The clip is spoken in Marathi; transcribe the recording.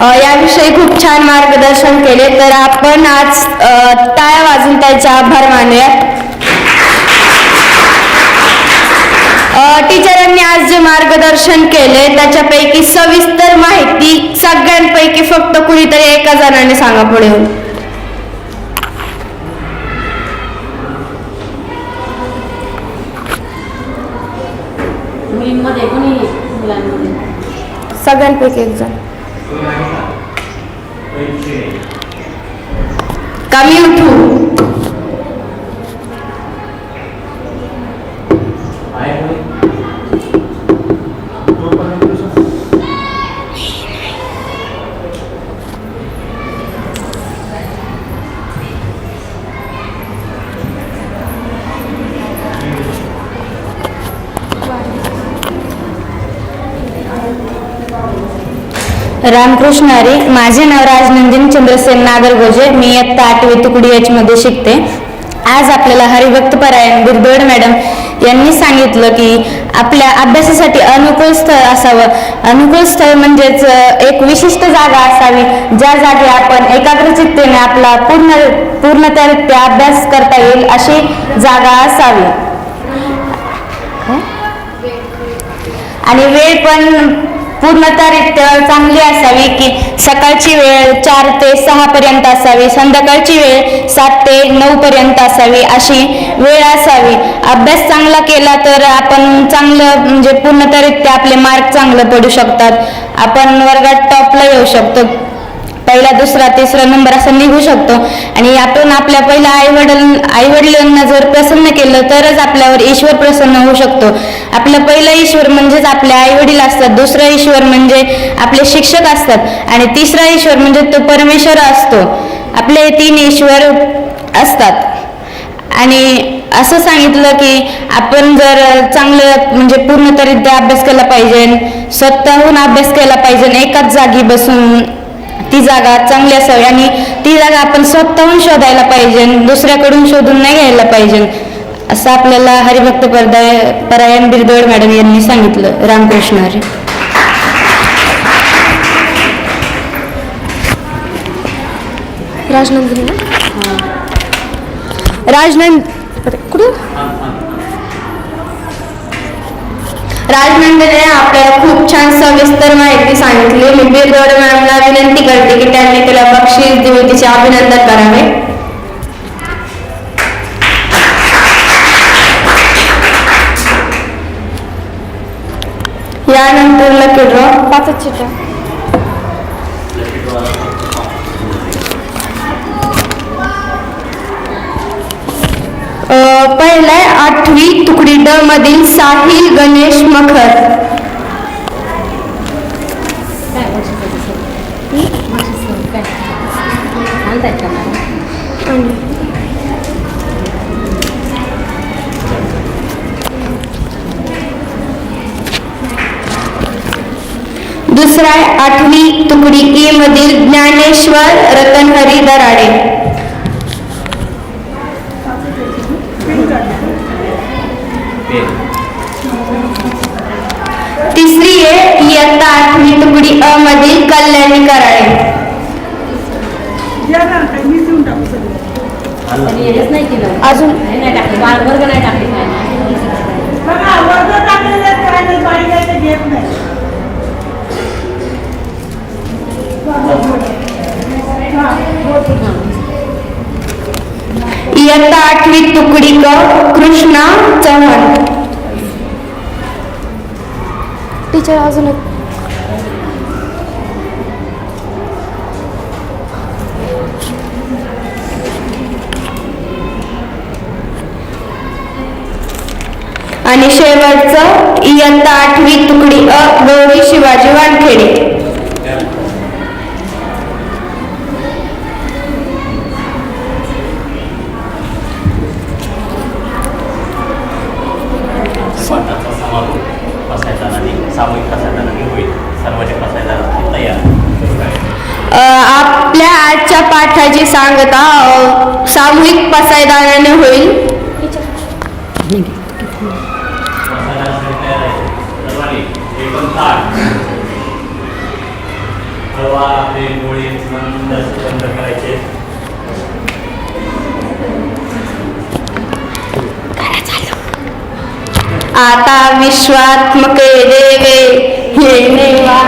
याविषयी खूप छान मार्गदर्शन केले. तर आपण आज टाळ्या वाजून त्याचे आभार मानूया अ, टीचरांनी आज जे मार्गदर्शन केले त्याच्यापैकी सविस्तर माहिती सगळ्यांपैकी फक्त कुणीतरी एका जणाने सांगा पुढे येऊन. मुलींमध्ये कोणी मुलांमध्ये? सगळ्यांपैकी एक जण. Caminho puro. रामकृष्ण हरी माझे नाव राजनंदिनी चंद्रसेन नागरगोजे. मी इयत्ता आठवी तुकडी एच मध्ये शिकते. आज आपल्याला हरिभक्त परायण बिरदोड मॅडम यांनी सांगितलं की आपल्या अभ्यासासाठी अनुकूल स्थळ असावं. अनुकूल स्थळ म्हणजेच एक विशिष्ट जागा असावी. ज्या जागी आपण एकाग्रचित्तेने आपला पूर्ण पूर्णतरित्या अभ्यास करता येईल अशी जागा असावी. आणि वेळ पण पूर्णतःरित्या चांगली असावी की सकाळची वेळ चार ते सहा पर्यंत असावी संध्याकाळची वेळ सात ते नऊ पर्यंत असावी अशी वेळ असावी. अभ्यास चांगला केला तर आपण चांगलं म्हणजे पूर्णतरित्या आपले मार्क चांगले पडू शकतात. आपण वर्गात टॉपला येऊ शकतो. पहिला दुसरा तिसरा नंबर असं निघू शकतो. आणि आपण आपल्या पहिल्या आई वडील आई वडिलांना जर प्रसन्न केलं तरच आपल्यावर ईश्वर प्रसन्न होऊ शकतो. आपलं पहिलं ईश्वर म्हणजेच आपले आई वडील असतात दुसरा ईश्वर म्हणजे आपले शिक्षक असतात आणि तिसरा ईश्वर म्हणजे तो परमेश्वर असतो. आपले तीन ईश्वर असतात. आणि असं सांगितलं की आपण जर चांगलं म्हणजे पूर्णतरित्या अभ्यास केला पाहिजे स्वतःहून अभ्यास केला पाहिजे एकाच जागी बसून ती जागा चांगली असावी आणि ती जागा आपण स्वतःहून शोधायला पाहिजे दुसऱ्याकडून शोधून नाही घ्यायला पाहिजे. असं आपल्याला हरिभक्त परदाय परायण बिरदोड मॅडम यांनी सांगितलं रामकृष्ण हरी. राजनंदिनी राजनंद कुठं राजनंदने आपल्याला खूप छान सविस्तर माहिती सांगितली. मी बिरदोड मॅडमला विनंती करते की त्यांनी तिला बक्षीस देऊन तिचे अभिनंदन करावे. यानंतर लकी ड्रॉ पाचच चिटा अं, आहे आठवी तुकडी ड मधील साहिल गणेश मखर. काय? दुसरा आठवी तुकडी ई मधील ज्ञानेश्वर रतनहरी दराडे तिसरी आहे इयत्ता आठवी तुकडी अ मधील कल्याणी केलं अजून वर्ग नाही. टाकले आठवी तुकडी क कृष्णा चव्हाण. टीचर अजून आणि शेवटचं इयत्ता आठवी तुकडी अ गौरी शिवाजी वानखेडे. सांगता सामूहिक पसायदानाने होईल. आपले बंद करायचे आता विश्वात्मके देवे हे देवा